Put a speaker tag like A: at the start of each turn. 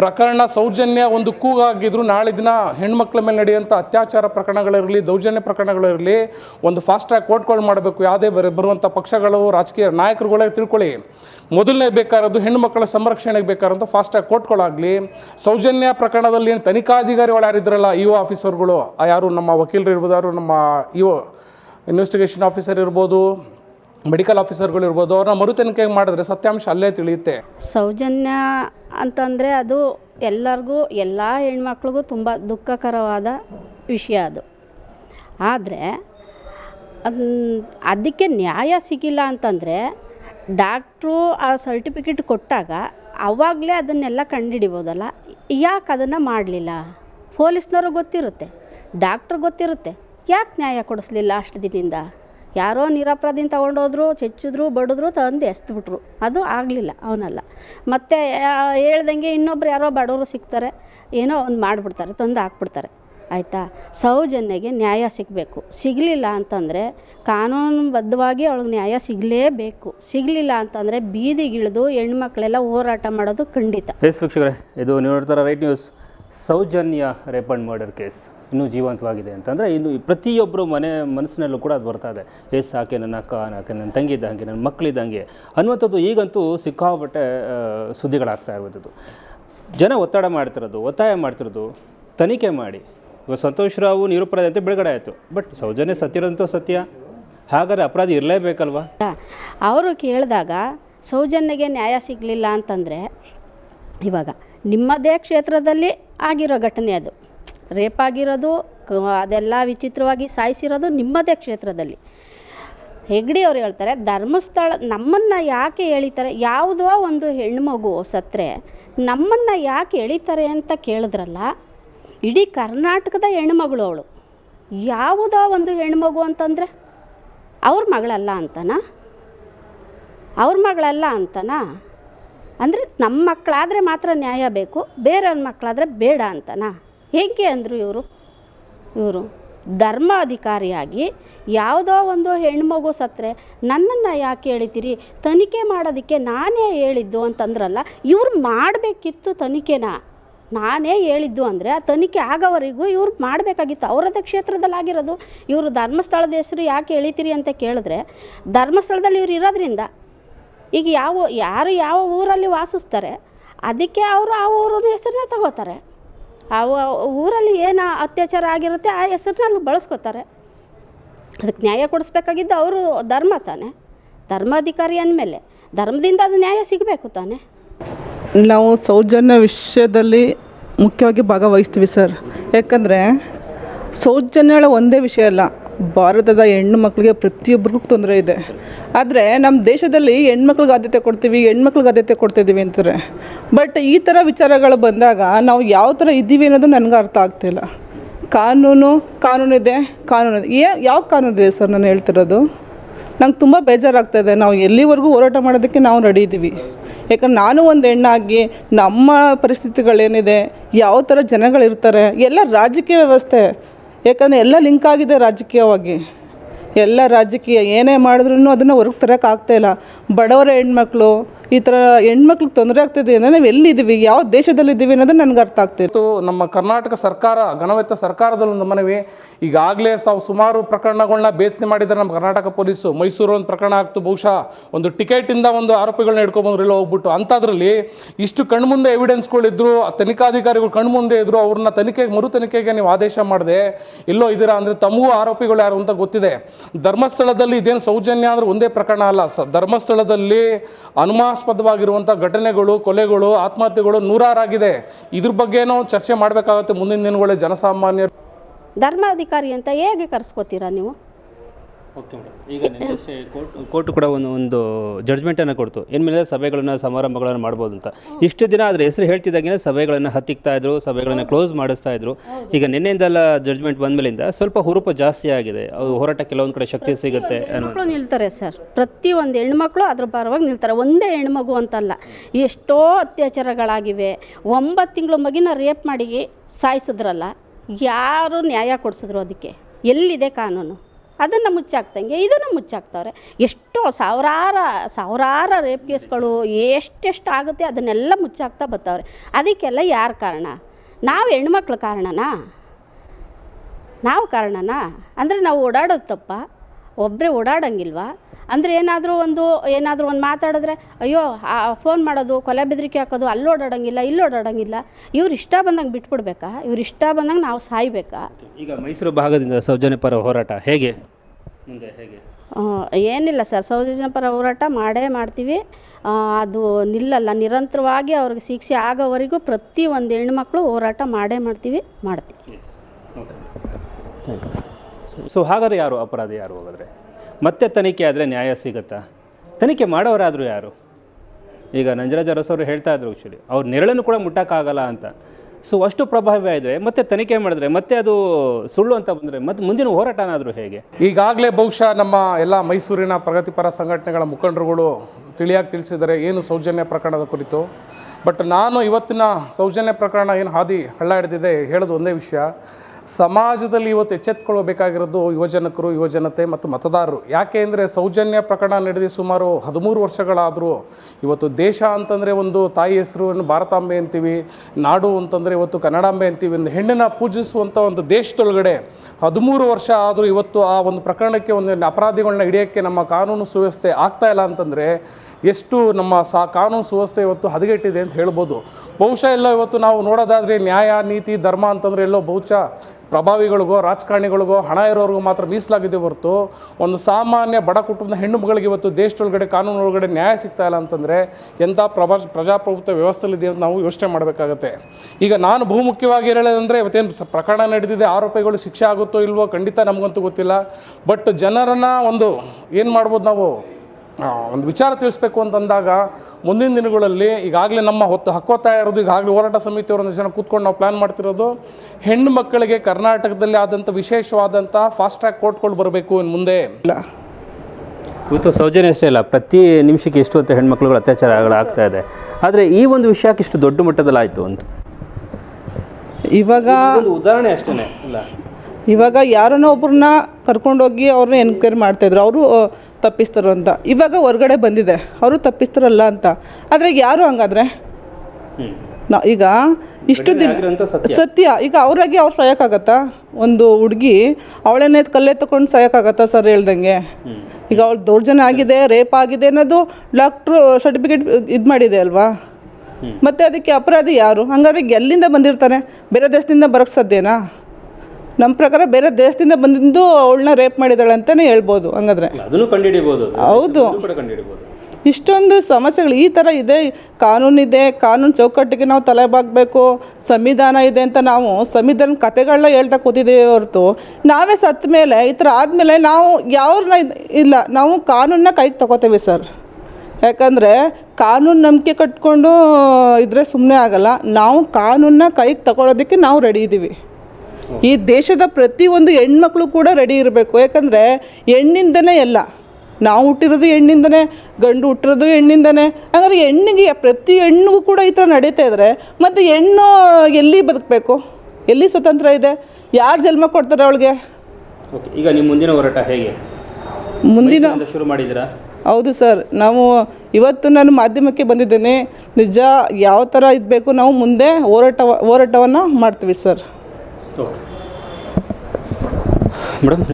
A: ಪ್ರಕರಣ ಸೌಜನ್ಯ ಒಂದು ಕೂಗಾಗಿದ್ರು ನಾಳೆ ದಿನ ಹೆಣ್ಮಕ್ಳ ಮೇಲೆ ನಡೆಯುವಂಥ ಅತ್ಯಾಚಾರ ಪ್ರಕರಣಗಳಿರಲಿ, ದೌರ್ಜನ್ಯ ಪ್ರಕರಣಗಳಿರಲಿ, ಒಂದು ಫಾಸ್ಟ್ ಟ್ರ್ಯಾಕ್ ಕೋರ್ಟ್ಗಳು ಮಾಡಬೇಕು, ಯಾವುದೇ ಬರ, ಬರುವಂಥ ಪಕ್ಷಗಳು, ರಾಜಕೀಯ ನಾಯಕರುಗಳೇ ತಿಳ್ಕೊಳ್ಳಿ. ಮೊದಲನೇ ಬೇಕಾರದು ಹೆಣ್ಣು ಮಕ್ಕಳ ಸಂರಕ್ಷಣೆಗೆ ಬೇಕಾದಂಥ ಫಾಸ್ಟ್ ಟ್ರ್ಯಾಕ್ ಕೋರ್ಟ್ಗಳಾಗಲಿ ಸೌಜನ್ಯ ಪ್ರಕರಣದಲ್ಲಿ ಏನು ತನಿಖಾಧಿಕಾರಿಗಳು ಯಾರಿದ್ರಲ್ಲ ಇ ಒ ಆಫೀಸರ್ಗಳು ಯಾರು ನಮ್ಮ ವಕೀಲರು ಇರ್ಬೋದು ನಮ್ಮ ಇ ಒ ಇನ್ವೆಸ್ಟಿಗೇಷನ್ ಆಫೀಸರ್ ಇರ್ಬೋದು ಮೆಡಿಕಲ್ ಆಫೀಸರ್ಗಳು ಇರ್ಬೋದು, ಅವ್ರನ್ನ ಮರು ಮಾಡಿದ್ರೆ ಸತ್ಯಾಂಶ ಅಲ್ಲೇ ತಿಳಿಯುತ್ತೆ.
B: ಸೌಜನ್ಯ ಅಂತಂದರೆ ಅದು ಎಲ್ಲರಿಗೂ, ಎಲ್ಲ ಹೆಣ್ಮಕ್ಳಿಗೂ ತುಂಬ ದುಃಖಕರವಾದ ವಿಷಯ ಅದು. ಆದರೆ ಅದಕ್ಕೆ ನ್ಯಾಯ ಸಿಗಿಲ್ಲ ಅಂತಂದರೆ, ಡಾಕ್ಟ್ರು ಆ ಸರ್ಟಿಫಿಕೇಟ್ ಕೊಟ್ಟಾಗ ಅವಾಗಲೇ ಅದನ್ನೆಲ್ಲ ಕಂಡುಹಿಡಿಬೋದಲ್ಲ ಯಾಕೆ ಅದನ್ನು ಮಾಡಲಿಲ್ಲ? ಪೊಲೀಸ್ನವ್ರಿಗೆ ಗೊತ್ತಿರುತ್ತೆ, ಡಾಕ್ಟ್ರ್ ಗೊತ್ತಿರುತ್ತೆ, ಯಾಕೆ ನ್ಯಾಯ ಕೊಡಿಸ್ಲಿಲ್ಲ ಅಷ್ಟು ದಿನದಿಂದ? ಯಾರೋ ನಿರಪರಾಧಿನ ತೊಗೊಂಡೋದ್ರು, ಚೆಚ್ಚಿದ್ರು, ಬಡಿದ್ರು, ತಂದು ಎಸ್ತ್ಬಿಟ್ರು. ಅದು ಆಗಲಿಲ್ಲ ಅವನಲ್ಲ. ಮತ್ತು ಹೇಳ್ದಂಗೆ ಇನ್ನೊಬ್ರು ಯಾರೋ ಬಡವರು ಸಿಗ್ತಾರೆ, ಏನೋ ಒಂದು ಮಾಡಿಬಿಡ್ತಾರೆ, ತಂದು ಹಾಕ್ಬಿಡ್ತಾರೆ. ಆಯಿತಾ? ಸೌಜನ್ಯಗೆ ನ್ಯಾಯ ಸಿಗಬೇಕು. ಸಿಗಲಿಲ್ಲ ಅಂತಂದರೆ ಕಾನೂನುಬದ್ಧವಾಗಿ ಅವಳಿಗೆ ನ್ಯಾಯ ಸಿಗಲೇಬೇಕು. ಸಿಗಲಿಲ್ಲ ಅಂತಂದರೆ ಬೀದಿಗಿಳಿದು ಹೆಣ್ಮಕ್ಳೆಲ್ಲ ಹೋರಾಟ ಮಾಡೋದು ಖಂಡಿತ.
C: ವೀಕ್ಷಕರೇ, ಇದು ನೀವು ನೋಡ್ತಾರೆ right news. Soujanya rape and murder case ಇನ್ನೂ ಜೀವಂತವಾಗಿದೆ ಅಂತಂದರೆ ಇನ್ನು ಪ್ರತಿಯೊಬ್ಬರು ಮನೆ ಮನಸ್ಸಿನಲ್ಲೂ ಕೂಡ ಅದು ಬರ್ತಾ ಇದೆ. ಎಸ್ ಆಕೆ ನನ್ನ ಅಕ್ಕ ಆಕೆ ನನ್ನ ತಂಗಿ ಇದ್ದಂಗೆ ನನ್ನ ಮಕ್ಕಳಿದ್ದಂಗೆ ಅನ್ನುವಂಥದ್ದು ಈಗಂತೂ ಸಿಕ್ಕಾಪಟ್ಟೆ ಆ, ಸುದ್ದಿಗಳಾಗ್ತಾ ಇರುವಂಥದ್ದು. ಜನ ಒತ್ತಡ ಮಾಡ್ತಿರೋದು ಒತ್ತಾಯ ಮಾಡ್ತಿರೋದು ತನಿಖೆ ಮಾಡಿ. ಇವಾಗ ಸಂತೋಷ್ ರಾವು ನಿರುಪರಾಧ ಅಂತ ಬಿಡುಗಡೆ ಆಯಿತು. ಬಟ್ ಸೌಜನ್ಯ ಸತ್ತಿರೋದಂತೂ ಸತ್ಯ. ಹಾಗಾದ್ರೆ ಅಪರಾಧಿ ಇರಲೇಬೇಕಲ್ವಾ?
B: ಅವರು ಕೇಳಿದಾಗ ಸೌಜನ್ಯಗೆ ನ್ಯಾಯ ಸಿಗಲಿಲ್ಲ ಅಂತಂದರೆ ಇವಾಗ ನಿಮ್ಮದೇ ಕ್ಷೇತ್ರದಲ್ಲಿ ಆಗಿರೋ ಘಟನೆ ಅದು. ರೇಪ್ ಆಗಿರೋದು ಅದೆಲ್ಲ ವಿಚಿತ್ರವಾಗಿ ಸಾಯಿಸಿರೋದು ನಿಮ್ಮದೇ ಕ್ಷೇತ್ರದಲ್ಲಿ. ಹೆಗ್ಡಿ ಅವ್ರು ಹೇಳ್ತಾರೆ, ಧರ್ಮಸ್ಥಳ, ನಮ್ಮನ್ನು ಯಾಕೆ ಎಳಿತಾರೆ? ಯಾವುದೋ ಒಂದು ಹೆಣ್ಮಗು ಸತ್ತರೆ ನಮ್ಮನ್ನು ಯಾಕೆ ಎಳಿತಾರೆ ಅಂತ ಕೇಳಿದ್ರಲ್ಲ, ಇಡೀ ಕರ್ನಾಟಕದ ಹೆಣ್ಮಗಳು ಅವಳು. ಯಾವುದೋ ಒಂದು ಹೆಣ್ಮಗು ಅಂತಂದರೆ, ಅವ್ರ ಮಗಳಲ್ಲ ಅಂತನಾ? ಅವ್ರ ಮಗಳಲ್ಲ ಅಂತನಾ? ಅಂದರೆ ನಮ್ಮ ಮಕ್ಕಳಾದರೆ ಮಾತ್ರ ನ್ಯಾಯ ಬೇಕು ಬೇರೆಯವ್ರ ಮಕ್ಕಳಾದರೆ ಬೇಡ ಅಂತನಾ? ಹೇಗೆ ಅಂದರು ಇವರು? ಇವರು ಧರ್ಮಾಧಿಕಾರಿಯಾಗಿ ಯಾವುದೋ ಒಂದು ಹೆಣ್ಮಗು ಸತ್ತರೆ ನನ್ನನ್ನು ಯಾಕೆ ಹೇಳಿತೀರಿ ತನಿಖೆ ಮಾಡೋದಕ್ಕೆ ನಾನೇ ಹೇಳಿದ್ದು ಅಂತಂದ್ರಲ್ಲ, ಇವ್ರು ಮಾಡಬೇಕಿತ್ತು ತನಿಖೆನ. ನಾನೇ ಹೇಳಿದ್ದು ಅಂದರೆ ಆ ತನಿಖೆ ಆಗೋವರೆಗೂ ಇವ್ರು ಮಾಡಬೇಕಾಗಿತ್ತು. ಅವರದೇ ಕ್ಷೇತ್ರದಲ್ಲಿ ಆಗಿರೋದು ಇವರು ಧರ್ಮಸ್ಥಳದ ಹೆಸರು ಯಾಕೆ ಎಳಿತೀರಿ ಅಂತ ಕೇಳಿದ್ರೆ, ಧರ್ಮಸ್ಥಳದಲ್ಲಿ ಇವ್ರು ಇರೋದ್ರಿಂದ ಈಗ ಯಾವ, ಯಾರು ಯಾವ ಊರಲ್ಲಿ ವಾಸಿಸ್ತಾರೆ, ಅದಕ್ಕೆ ಅವರು ಆ ಊರಿನ ಹೆಸರನ್ನ ತಗೋತಾರೆ. ಆ ಊರಲ್ಲಿ ಏನು ಅತ್ಯಾಚಾರ ಆಗಿರುತ್ತೆ, ಆ ಹೆಸರನ್ನ ಅಲ್ಲಿ ಬಳಸ್ಕೋತಾರೆ. ಅದಕ್ಕೆ ನ್ಯಾಯ ಕೊಡಿಸ್ಬೇಕಾಗಿದ್ದು ಅವರು ಧರ್ಮ ತಾನೆ. ಧರ್ಮಾಧಿಕಾರಿ ಅಂದಮೇಲೆ ಧರ್ಮದಿಂದ ಅದು ನ್ಯಾಯ ಸಿಗಬೇಕು ತಾನೆ.
D: ನಾವು ಸೌಜನ್ಯ ವಿಷಯದಲ್ಲಿ ಮುಖ್ಯವಾಗಿ ಭಾಗವಹಿಸ್ತೀವಿ ಸರ್. ಯಾಕಂದರೆ ಸೌಜನ್ಯಗಳ ಒಂದೇ ವಿಷಯ ಅಲ್ಲ. ಭಾರತದ ಹೆಣ್ಣು ಮಕ್ಕಳಿಗೆ ಪ್ರತಿಯೊಬ್ಬರಿಗೂ ತೊಂದರೆ ಇದೆ. ಆದರೆ ನಮ್ಮ ದೇಶದಲ್ಲಿ ಹೆಣ್ಮಕ್ಳಿಗೆ ಆದ್ಯತೆ ಕೊಡ್ತೀವಿ, ಹೆಣ್ಮಕ್ಳಿಗೆ ಆದ್ಯತೆ ಕೊಡ್ತಿದ್ದೀವಿ ಅಂತಾರೆ. ಬಟ್ ಈ ಥರ ವಿಚಾರಗಳು ಬಂದಾಗ ನಾವು ಯಾವ ಥರ ಇದ್ದೀವಿ ಅನ್ನೋದು ನನಗೆ ಅರ್ಥ ಆಗ್ತಿಲ್ಲ ಕಾನೂನು ಕಾನೂನಿದೆ ಕಾನೂನು ಏ, ಯಾವ ಕಾನೂನಿದೆ ಸರ್ ನಾನು ಹೇಳ್ತಿರೋದು? ನಂಗೆ ತುಂಬ ಬೇಜಾರಾಗ್ತಾಯಿದೆ ನಾವು ಎಲ್ಲಿವರೆಗೂ ಹೋರಾಟ ಮಾಡೋದಕ್ಕೆ ನಾವು ರೆಡಿ ಇದ್ದೀವಿ ಯಾಕಂದ್ರೆ ನಾನು ಒಂದು ಹೆಣ್ಣಾಗಿ ನಮ್ಮ ಪರಿಸ್ಥಿತಿಗಳೇನಿದೆ, ಯಾವ ಥರ ಜನಗಳಿರ್ತಾರೆ, ಎಲ್ಲ ರಾಜಕೀಯ ವ್ಯವಸ್ಥೆ. ಯಾಕಂದರೆ ಎಲ್ಲ ಲಿಂಕ್ ಆಗಿದೆ ರಾಜಕೀಯವಾಗಿ. ಎಲ್ಲ ರಾಜಕೀಯ ಏನೇ ಮಾಡಿದ್ರೂ ಅದನ್ನು ಹೊರಗೆ ತರೋಕ್ಕಾಗ್ತಾ ಇಲ್ಲ. ಬಡವರ ಹೆಣ್ಮಕ್ಳು ಈ ಥರ ಹೆಣ್ಮಕ್ಳಿಗೆ ತೊಂದರೆ ಆಗ್ತಿದೆ ಅಂದರೆ ನಾವು ಎಲ್ಲಿದ್ದೀವಿ? ಯಾವ ದೇಶದಲ್ಲಿದ್ದೀವಿ ಅನ್ನೋದು ನನಗೆ ಅರ್ಥ
A: ಆಗ್ತಿತ್ತು ನಮ್ಮ ಕರ್ನಾಟಕ ಸರ್ಕಾರ ಘನವೆತ್ತ ಸರ್ಕಾರದಲ್ಲಿ ಒಂದು ಮನವಿ, ಈಗಾಗಲೇ ಸಾವು ಸುಮಾರು ಪ್ರಕರಣಗಳನ್ನ ಬೇಸನೆ ಮಾಡಿದ್ದಾರೆ ನಮ್ಮ ಕರ್ನಾಟಕ ಪೊಲೀಸು. ಮೈಸೂರು ಒಂದು ಪ್ರಕರಣ ಆಗ್ತು, ಬಹುಶಃ ಒಂದು ಟಿಕೆಟಿಂದ ಒಂದು ಆರೋಪಿಗಳನ್ನ ಹಿಡ್ಕೊಂಬಂದ್ರು ಇಲ್ಲ ಹೋಗ್ಬಿಟ್ಟು. ಅಂಥದ್ರಲ್ಲಿ ಇಷ್ಟು ಕಣ್ಮುಂದೆ ಎವಿಡೆನ್ಸ್ಗಳಿದ್ರು ತನಿಖಾಧಿಕಾರಿಗಳು ಕಣ್ಮುಂದೆ ಇದ್ರು ಅವ್ರನ್ನ ತನಿಖೆಗೆ ಮರು ತನಿಖೆಗೆ ನೀವು ಆದೇಶ ಮಾಡಿದೆ ಎಲ್ಲೋ ಇದ್ದೀರಾ ಅಂದರೆ ತಮಗೂ ಆರೋಪಿಗಳು ಯಾರು ಅಂತ ಗೊತ್ತಿದೆ. ಧರ್ಮಸ್ಥಳದಲ್ಲಿ ಇದೇನು ಸೌಜನ್ಯ ಅಂದ್ರೆ ಒಂದೇ ಪ್ರಕರಣ ಅಲ್ಲ. ಸ ಧರ್ಮಸ್ಥಳದಲ್ಲಿ ಅನುಮಾನಾಸ್ಪದವಾಗಿರುವಂಥ ಘಟನೆಗಳು, ಕೊಲೆಗಳು, ಆತ್ಮಹತ್ಯೆಗಳು ನೂರಾರಾಗಿದೆ. ಇದ್ರ ಬಗ್ಗೆನೂ ಚರ್ಚೆ ಮಾಡಬೇಕಾಗುತ್ತೆ ಮುಂದಿನ ದಿನಗಳೇ ಜನಸಾಮಾನ್ಯರು.
B: ಧರ್ಮಾಧಿಕಾರಿ ಅಂತ ಹೇಗೆ ಕರೆಸ್ಕೋತೀರಾ ನೀವು?
C: ಓಕೆ ಮೇಡಮ್ ಈಗ ನೆಕ್ಸ್ಟ್ ಕೋರ್ಟ್ ಕೋರ್ಟ್ ಕೂಡ ಒಂದು ಒಂದು ಜಡ್ಜ್ಮೆಂಟನ್ನು ಕೊಡ್ತು. ಇನ್ಮೇಲೆ ಸಭೆಗಳನ್ನು ಸಮಾರಂಭಗಳನ್ನು ಮಾಡ್ಬೋದು ಅಂತ. ಇಷ್ಟು ದಿನ ಅದರ ಹೆಸರು ಹೇಳ್ತಿದ್ದಾಗೆ ಸಭೆಗಳನ್ನು ಹತ್ತಿಕ್ತಾ ಇದ್ರು ಸಭೆಗಳನ್ನು ಕ್ಲೋಸ್ ಮಾಡಿಸ್ತಾ ಇದ್ರು. ಈಗ ನಿನ್ನೆಯಿಂದೆಲ್ಲ ಜಡ್ಜ್ಮೆಂಟ್ ಬಂದ್ಮೇಲಿಂದ ಸ್ವಲ್ಪ ಹುರುಪು ಜಾಸ್ತಿ ಆಗಿದೆ. ಅದು ಹೋರಾಟ ಕೆಲವೊಂದು ಕಡೆ ಶಕ್ತಿ ಸಿಗುತ್ತೆ
B: ಮಕ್ಕಳು ನಿಲ್ತಾರೆ ಸರ್. ಪ್ರತಿ ಒಂದು ಹೆಣ್ಮಕ್ಳು ಅದ್ರ ಪರವಾಗಿ ನಿಲ್ತಾರೆ. ಒಂದೇ ಹೆಣ್ಮಗು ಅಂತಲ್ಲ. ಎಷ್ಟೋ ಅತ್ಯಾಚಾರಗಳಾಗಿವೆ. ಒಂಬತ್ತು ತಿಂಗಳು ಮಗಿನ ರೇಪ್ ಮಾಡಿ ಸಾಯಿಸಿದ್ರಲ್ಲ ಯಾರು ನ್ಯಾಯ ಕೊಡಿಸಿದ್ರು ಅದಕ್ಕೆ? ಎಲ್ಲಿದೆ ಕಾನೂನು? ಅದನ್ನು ಮುಚ್ಚಾಕ್ದಂಗೆ ಇದನ್ನು ಮುಚ್ಚಾಕ್ತವ್ರೆ. ಎಷ್ಟೋ ಸಾವಿರಾರ, ಸಾವಿರಾರು ರೇಪ್ ಕೇಸ್ಗಳು ಎಷ್ಟೆಷ್ಟು ಆಗುತ್ತೆ ಅದನ್ನೆಲ್ಲ ಮುಚ್ಚಾಕ್ತಾ ಬರ್ತಾವ್ರೆ ಅದಕ್ಕೆಲ್ಲ ಯಾರು ಕಾರಣ? ನಾವು ಹೆಣ್ಮಕ್ಳು ಕಾರಣನಾ? ನಾವು ಕಾರಣನಾ? ಅಂದರೆ ನಾವು ಓಡಾಡೋದು ತಪ್ಪ? ಒಬ್ಬರೇ ಓಡಾಡಂಗಿಲ್ವಾ? ಅಂದರೆ ಏನಾದರೂ ಒಂದು ಏನಾದರೂ ಒಂದು ಮಾತಾಡಿದ್ರೆ ಅಯ್ಯೋ ಫೋನ್ ಮಾಡೋದು ಕೊಲೆ ಬೆದರಿಕೆ ಹಾಕೋದು ಅಲ್ಲಿ ಓಡಾಡೋಂಗಿಲ್ಲ ಇಲ್ಲಿ ಓಡಾಡೋಂಗಿಲ್ಲ. ಇವ್ರು ಇಷ್ಟ ಬಂದಂಗೆ ಬಿಟ್ಬಿಡ್ಬೇಕಾ? ಇವ್ರು ಇಷ್ಟ ಬಂದಂಗೆ ನಾವು ಸಾಯ್ಬೇಕಾ?
C: ಈಗ ಮೈಸೂರು ಭಾಗದಿಂದ ಸೌಜನ್ಯ ಪರ ಹೋರಾಟ ಹೇಗೆ? ಮುಂದೆ ಹೇಗೆ?
B: ಆ, ಏನಿಲ್ಲ ಸರ್ ಸೌಜನ್ಯ ಪರ ಹೋರಾಟ ಮಾಡೇ ಮಾಡ್ತೀವಿ. ಅದು ನಿಲ್ಲಲ್ಲ ನಿರಂತರವಾಗಿ ಅವ್ರಿಗೆ ಶಿಕ್ಷೆ ಆಗೋವರೆಗೂ ಪ್ರತಿ ಒಂದು ಹೆಣ್ಮಕ್ಳು ಹೋರಾಟ ಮಾಡೇ ಮಾಡ್ತೀವಿ ಮಾಡ್ತೀವಿ.
C: ಸೊ ಹಾಗಾದ್ರೆ ಯಾರು ಅಪರಾಧಿ ಯಾರು ಹೋಗಿದ್ರೆ? ಮತ್ತೆ ತನಿಖೆ ಆದರೆ ನ್ಯಾಯ ಸಿಗುತ್ತಾ? ತನಿಖೆ ಮಾಡೋರಾದರೂ ಯಾರು? ಈಗ ನಂಜರಾಜ ಅರಸವರು ಹೇಳ್ತಾ ಇದ್ರು ಆ್ಯಕ್ಚುಲಿ ಅವ್ರ ನೆರಳನ್ನು ಕೂಡ ಮುಟ್ಟಕ್ಕಾಗಲ್ಲ ಅಂತ. ಸೊ ಅಷ್ಟು ಪ್ರಭಾವ ಇದ್ದರೆ ಮತ್ತೆ ತನಿಖೆ ಮಾಡಿದ್ರೆ, ಮತ್ತೆ ಅದು ಸುಳ್ಳು ಅಂತ ಬಂದರೆ, ಮತ್ತೆ ಮುಂದಿನ ಹೋರಾಟನಾದರೂ ಹೇಗೆ?
A: ಈಗಾಗಲೇ ಬಹುಶಃ ನಮ್ಮ ಎಲ್ಲ ಮೈಸೂರಿನ ಪ್ರಗತಿಪರ ಸಂಘಟನೆಗಳ ಮುಖಂಡರುಗಳು ತಿಳಿಯಾಗಿ ತಿಳಿಸಿದ್ದಾರೆ, ಏನು ಸೌಜನ್ಯ ಪ್ರಕರಣದ ಕುರಿತು. ಬಟ್ ನಾನು ಇವತ್ತಿನ ಸೌಜನ್ಯ ಪ್ರಕರಣ ಏನು ಹಾದಿ ಹಳ್ಳ ಹಿಡಿದಿದೆ, ಹೇಳೋದು ಒಂದೇ ವಿಷಯ. ಸಮಾಜದಲ್ಲಿ ಇವತ್ತು ಎಚ್ಚೆತ್ಕೊಳ್ಬೇಕಾಗಿರೋದು ಯುವಜನಕರು, ಯುವಜನತೆ ಮತ್ತು ಮತದಾರರು. ಯಾಕೆ ಅಂದರೆ ಸೌಜನ್ಯ ಪ್ರಕರಣ ನಡೆದು ಸುಮಾರು ಹದಿಮೂರು ವರ್ಷಗಳಾದರೂ ಇವತ್ತು ದೇಶ ಅಂತಂದರೆ ಒಂದು ತಾಯಿ ಹೆಸರು ಭಾರತಾಂಬೆ ಅಂತೀವಿ, ನಾಡು ಅಂತಂದರೆ ಇವತ್ತು ಕನ್ನಡಾಂಬೆ ಅಂತೀವಿ ಒಂದು ಹೆಣ್ಣನ್ನು ಪೂಜಿಸುವಂಥ ಒಂದು ದೇಶದೊಳಗಡೆ ಹದಿಮೂರು ವರ್ಷ ಆದರೂ ಇವತ್ತು ಆ ಒಂದು ಪ್ರಕರಣಕ್ಕೆ ಒಂದು ಅಪರಾಧಿಗಳನ್ನ ಹಿಡಿಯೋಕ್ಕೆ ನಮ್ಮ ಕಾನೂನು ಸುವ್ಯವಸ್ಥೆ ಆಗ್ತಾ ಇಲ್ಲ ಅಂತಂದರೆ ಎಷ್ಟು ನಮ್ಮ ಸಾ ಕಾನೂನು ಸುವ್ಯವಸ್ಥೆ ಇವತ್ತು ಹದಗೆಟ್ಟಿದೆ ಅಂತ ಹೇಳ್ಬೋದು. ಬಹುಶಃ ಎಲ್ಲ ಇವತ್ತು ನಾವು ನೋಡೋದಾದರೆ ನ್ಯಾಯ, ನೀತಿ, ಧರ್ಮ ಅಂತಂದರೆ ಎಲ್ಲೋ ಬಹುಶಃ ಪ್ರಭಾವಿಗಳಿಗೋ, ರಾಜಕಾರಣಿಗಳಿಗೋ ಹಣ ಇರೋರಿಗೂ ಮಾತ್ರ ಮೀಸಲಾಗಿದೆ ಹೊರತು ಒಂದು ಸಾಮಾನ್ಯ ಬಡ ಕುಟುಂಬದ ಹೆಣ್ಣು ಮಗಳಿಗೆ ಇವತ್ತು ದೇಶದೊಳಗಡೆ ಕಾನೂನು ಒಳಗಡೆ ನ್ಯಾಯ ಸಿಗ್ತಾ ಇಲ್ಲ ಅಂತಂದರೆ ಎಂಥ ಪ್ರಭಾ, ಪ್ರಜಾಪ್ರಭುತ್ವ ವ್ಯವಸ್ಥೆಯಲ್ಲಿದೆ ಅಂತ ನಾವು ಯೋಚನೆ ಮಾಡಬೇಕಾಗತ್ತೆ. ಈಗ ನಾನು ಬಹುಮುಖ್ಯವಾಗಿ ಹೇಳೋದಂದರೆ ಇವತ್ತೇನು ಪ್ರಕರಣ ನಡೆದಿದೆ, ಆರೋಪಿಗಳು ಶಿಕ್ಷೆ ಆಗುತ್ತೋ ಇಲ್ವೋ ಖಂಡಿತ ನಮಗಂತೂ ಗೊತ್ತಿಲ್ಲ. ಬಟ್ ಜನರನ್ನು ಒಂದು ಏನು ಮಾಡ್ಬೋದು ನಾವು? ಒಂದು ವಿಚಾರ ತಿಳಿಸ್ಬೇಕು ಅಂತಂದಾಗ ಮುಂದಿನ ದಿನಗಳಲ್ಲಿ ಈಗಾಗಲೇ ನಮ್ಮ ಹೊತ್ತು ಹಕ್ಕೋತಾ ಇರೋದು ಈಗಾಗಲೇ ಹೋರಾಟ ಸಮಿತಿಯವರು ಒಂದಷ್ಟು ಜನ ಕೂತ್ಕೊಂಡು ನಾವು ಪ್ಲ್ಯಾನ್ ಮಾಡ್ತಿರೋದು ಹೆಣ್ಣು ಮಕ್ಕಳಿಗೆ ಕರ್ನಾಟಕದಲ್ಲಿ ಆದಂಥ ವಿಶೇಷವಾದಂಥ ಫಾಸ್ಟ್ ಟ್ರ್ಯಾಕ್ ಕೋರ್ಟ್ಗಳು ಬರಬೇಕು ಇನ್ನು ಮುಂದೆ.
D: ಇಲ್ಲ.
C: ಇವತ್ತು ಸೌಜನ್ಯ ಅಷ್ಟೇ ಇಲ್ಲ. ಪ್ರತಿ ನಿಮಿಷಕ್ಕೆ ಎಷ್ಟು ಹೊತ್ತು ಹೆಣ್ಮಕ್ಳುಗಳು ಅತ್ಯಾಚಾರಗಳು ಆಗ್ತಾ ಇದೆ. ಆದರೆ ಈ ಒಂದು ವಿಷಯಕ್ಕೆ ಇಷ್ಟು ದೊಡ್ಡ ಮಟ್ಟದಲ್ಲಿ ಆಯಿತು ಅಂತ.
D: ಇವಾಗ
C: ಒಂದು ಉದಾಹರಣೆ ಅಷ್ಟೇ ಇಲ್ಲ.
D: ಇವಾಗ ಯಾರನ್ನೋ ಒಬ್ರನ್ನ ಕರ್ಕೊಂಡೋಗಿ ಅವ್ರನ್ನ ಎನ್ಕ್ವೈರಿ ಮಾಡ್ತಾಯಿದ್ರು ಅವರು ತಪ್ಪಿಸ್ತರು ಅಂತ. ಇವಾಗ ಹೊರಗಡೆ ಬಂದಿದೆ. ಅವರು ತಪ್ಪಿಸ್ತಾರಲ್ಲ ಅಂತ. ಆದರೆ ಯಾರು ಹಂಗಾದ್ರೆ? ನಾ ಈಗ ಇಷ್ಟು ದಿನ
C: ಸತ್ಯ.
D: ಈಗ ಅವ್ರಾಗಿ ಅವ್ರು ಸಾಯೋಕ್ಕಾಗತ್ತಾ ಒಂದು ಹುಡುಗಿ ಅವಳನ್ನೇ ಕಲ್ಲೇ ತಗೊಂಡು ಸಾಯೋಕ್ಕಾಗತ್ತಾ ಸರ್ ಹೇಳ್ದಂಗೆ? ಈಗ ಅವಳು ದೌರ್ಜನ್ಯ ಆಗಿದೆ ರೇಪ್ ಆಗಿದೆ ಅನ್ನೋದು ಡಾಕ್ಟ್ರು ಸರ್ಟಿಫಿಕೇಟ್ ಇದು ಮಾಡಿದೆ ಅಲ್ವಾ? ಮತ್ತೆ ಅದಕ್ಕೆ ಅಪರಾಧಿ ಯಾರು? ಹಂಗಾದ್ರೆ ಎಲ್ಲಿಂದ ಬಂದಿರ್ತಾರೆ? ಬೇರೆ ದೇಶದಿಂದ ಬರೋಕ್ಕೆ ಸಾಧ್ಯನಾ? ನಮ್ಮ ಪ್ರಕಾರ ಬೇರೆ ದೇಶದಿಂದ ಬಂದಿದ್ದು ಅವಳನ್ನ ರೇಪ್ ಮಾಡಿದಾಳೆ ಅಂತಲೇ ಹೇಳ್ಬೋದು ಹಂಗಾದ್ರೆ.
C: ಅದನ್ನು ಕಂಡುಹಿಡಿಬೋದು
D: ಹೌದು. ಇಷ್ಟೊಂದು ಸಮಸ್ಯೆಗಳು ಈ ಥರ ಇದೆ ಕಾನೂನಿದೆ ಕಾನೂನು ಚೌಕಟ್ಟಿಗೆ ನಾವು ತಲೆ ಬಾಗಬೇಕು ಸಂವಿಧಾನ ಇದೆ ಅಂತ ನಾವು ಸಂವಿಧಾನ ಕತೆಗಳನ್ನ ಹೇಳ್ತಾ ಕೂತಿದ್ದೇವೆ ಹೊರತು ನಾವೇ ಸತ್ತ ಮೇಲೆ ಈ ಥರ ಆದಮೇಲೆ ನಾವು ಯಾವ್ರನ್ನ ಇಲ್ಲ ನಾವು ಕಾನೂನನ್ನ ಕೈಗೆ ತಗೋತೇವೆ ಸರ್. ಯಾಕಂದರೆ ಕಾನೂನು ನಂಬಿಕೆ ಕಟ್ಕೊಂಡು ಇದ್ರೆ ಸುಮ್ಮನೆ ಆಗಲ್ಲ ನಾವು ಕಾನೂನನ್ನ ಕೈಗೆ ತಗೊಳ್ಳೋದಕ್ಕೆ ನಾವು ರೆಡಿ ಇದ್ದೀವಿ ಈ ದೇಶದ ಪ್ರತಿಯೊಂದು ಹೆಣ್ಮಕ್ಳು ಕೂಡ ರೆಡಿ ಇರಬೇಕು. ಯಾಕಂದರೆ ಹೆಣ್ಣಿಂದನೇ ಎಲ್ಲ. ನಾವು ಹುಟ್ಟಿರೋದು ಹೆಣ್ಣಿಂದನೇ ಗಂಡು ಹುಟ್ಟಿರೋದು ಹೆಣ್ಣಿಂದನೇ. ಹಾಗಾದ್ರೆ ಹೆಣ್ಣಿಗೆ ಪ್ರತಿ ಹೆಣ್ಣಿಗೂ ಕೂಡ ಈ ಥರ ನಡೀತಾ ಇದ್ದರೆ ಮತ್ತು ಹೆಣ್ಣು ಎಲ್ಲಿ ಬದುಕಬೇಕು? ಎಲ್ಲಿ ಸ್ವತಂತ್ರ ಇದೆ? ಯಾರು ಜನ್ಮ ಕೊಡ್ತಾರೆ ಅವಳಿಗೆ?
C: ಈಗ ನಿಮ್ಮ ಮುಂದಿನ ಹೋರಾಟ ಹೇಗೆ?
D: ಮುಂದಿನ
C: ಶುರು ಮಾಡಿದ್ದೀರಾ?
D: ಹೌದು ಸರ್. ನಾವು ಇವತ್ತು ನಾನು ಮಾಧ್ಯಮಕ್ಕೆ ಬಂದಿದ್ದೇನೆ. ನಿಜ ಯಾವ ಥರ ಇದ್ಬೇಕು ನಾವು ಮುಂದೆ ಹೋರಾಟ ಹೋರಾಟವನ್ನು ಮಾಡ್ತೀವಿ ಸರ್.
C: Okay madam